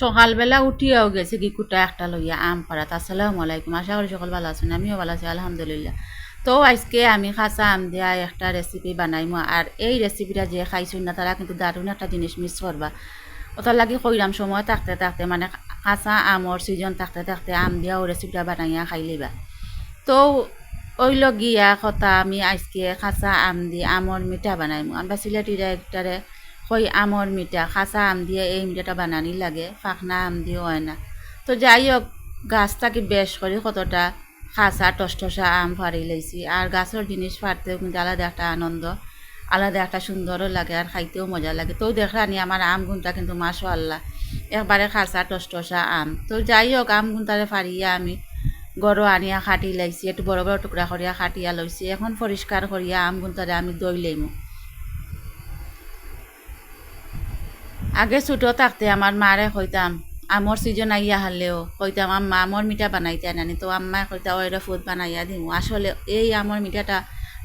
সকালবেলা উঠিয়াও গেছে কি কুটা একটা লইয়া আম পাড়াত। আসসালামু আলাইকুম, আশা করি সকল ভালো আছেন, আমিও ভালো আছি, আলহামদুলিল্লাহ। তো আজকে আমি খাসা আম দিয়া একটা রেসিপি বানাইমো আর এই রেসিপিটা যে খাইছুন না, তারা কিন্তু দারুণ একটা জিনিস মিস করবা। ওটার লাগি কইরাম সময় থাকতে থাকতে মানে কাঁচা আমর সিজন থাকতে থাকতে আম দিয়াও রেসিপিটা বানাইয়া খাই লিবা তো ওইল গিয়া কথা আমি আজকে খাসা আম দি আমর মিঠা বানাইমু। আমরা সিলেটিরা একটারে কই আমর মিঠা, খাসা আম দিয়ে এই মিঠাটা বানানি লাগে ফাঁকনা আম দিয়ে হয় না। তো যাই হোক গাছটাকে বেশ করে কতটা খাসা, টসটসা আম ফাড়ি লাইছি। আর গাছের জিনিস ফাড়তেও কিন্তু আলাদা একটা আনন্দ, আলাদা একটা সুন্দরও লাগে আর খাইতেও মজা লাগে। তো দেখলানি আমার আম গুনটা কিন্তু মাসো আল্লাহ একবারে খাসা, টসটসা আম। তো যাই হোক আম গুনটারে ফাড়িয়া আমি গরু আনিয়া খাটি লাইছি, একটু বড় বড় টুকরা করিয়া খাটিয়া লইছি। এখন পরিষ্কার করিয়া আম গুনটারে আমি দই লইমু। আগে ছোটো থাকতে আমার মারে কইতাম আমর সিজন আইয়া হারলেও কইতাম আম্মা আমর মিঠা বানাইতে আনানি তো আম্মায় কইতা ওইটা ফুড বানাইয়া দিমু আসলে এই আমর মিঠাটা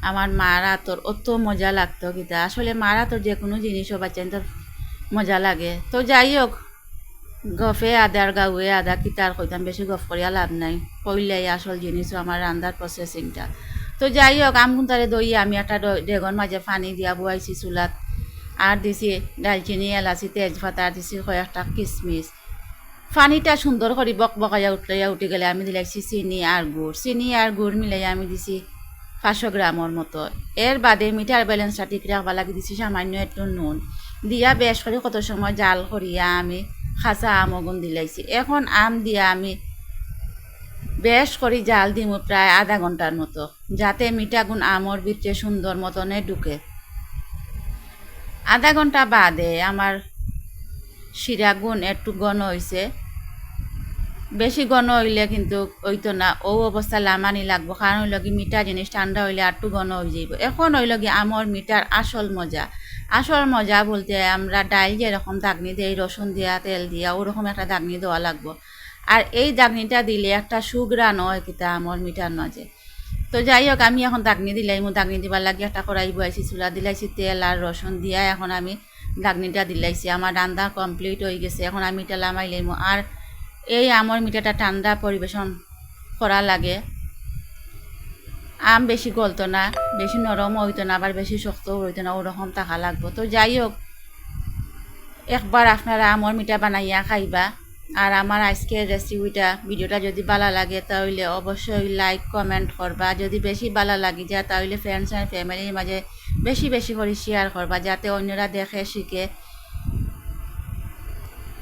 আমার মারা তোর অত মজা লাগতো কিতা। আসলে মারা তোর যে কোনো জিনিসও বাচ্চান তোর মজা লাগে। তো যাই হোক গফে আদার গাউয়ে আদা কিতার কইতাম বেশি গফ করিয়া লাভ নাই। কইলাই আসল জিনিসও আমার রান্দার প্রসেসিংটা তো যাই হোক আমগুন দইয়ে আমি একটা ডেগন মাঝে পানি দিয়া বুয়াইছি চুলাত। আর দিছি ডালচিনি, এলাচি, তেজপাতা আর দিছি কয়েকটা কিশমিশ পানিটা সুন্দর করে বক বকাইয়া উঠলাইয়া উঠে গেলে আমি দিলাইছি চিনি আর গুড়। চিনি আর গুড় মিলাই আমি দিছি পাঁচশো গ্রামর মতো। এর বাদে মিঠার ব্যালেন্সটা ঠিক রাখবা লাগে দিছি সামান্য একটু নুন। দিয়া বেশ করে কত সময় জাল করিয়া আমি খাঁচা আম অগুন দিলাইছি এখন আম দিয়া আমি বেশ করে জাল দিমু প্রায় আধা ঘণ্টার মতো, যাতে মিঠা গুণ আমর ভিতরে সুন্দর মতনে ঢুকে। আধা ঘণ্টা বাদে আমার শিরা গুণ একটু ঘন হয়েছে বেশি ঘন হইলে কিন্তু ওইতো না ও অবস্থা লামানি লাগবো। কারণ হইল কি মিঠা জিনিস ঠান্ডা হইলে একটু ঘন হয়ে যাইব। এখন হইল কি আমার মিঠার আসল মজা। আসল মজা বলতে আমরা ডাইল যেরকম দাগনি দেই রসুন দিয়া, তেল দিয়া, ওরকম একটা দাগনি দেওয়া লাগবো। আর এই দাগনিটা দিলে একটা সুগ্রান হয় কিতা আমার মিঠার মাঝে তো যাই হোক, আমি এখন দাগনি দিলাই মো দাগনি দিবার লাগে একটা কড়াই বয়াইছি চুলা দিলাইছি, তেল আর রসুন দিয়া এখন আমি দাগনিটা দিলাইছি। আমার রান্না কমপ্লিট হয়ে গেছে। এখন আমি এটা লামাই লাইমো। আর এই আমৰ মিঠাটা ঠান্ডা পরিবেশন করা লাগে। আম বেশি গলতো না বেশি নরম হইতো না, আবার বেশি শক্তও হইতো না, ওরকম থাকা লাগবো। তো যাই হোক, একবার আপনারা আমর মিঠা বানাইয়া খাইবা। আর আমার আজকের রেসিপিটা ভিডিওটা যদি ভালো লাগে, তাহলে অবশ্যই লাইক কমেন্ট করবা। যদি বেশি ভালো লাগে যায়, তাহলে ফ্রেন্ডস অ্যান্ড ফ্যামিলির মাঝে বেশি বেশি করে শেয়ার করবা, যাতে অন্যরা দেখে, শিখে।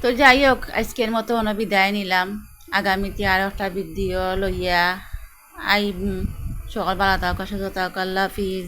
তো যাই হোক, আজকের মতো বিদায় নিলাম। আগামীতে আরও একটা ভিডিও লইয়া আই সকালবেলা তাও সুস্থ তাও আল্লাহ হাফিজ।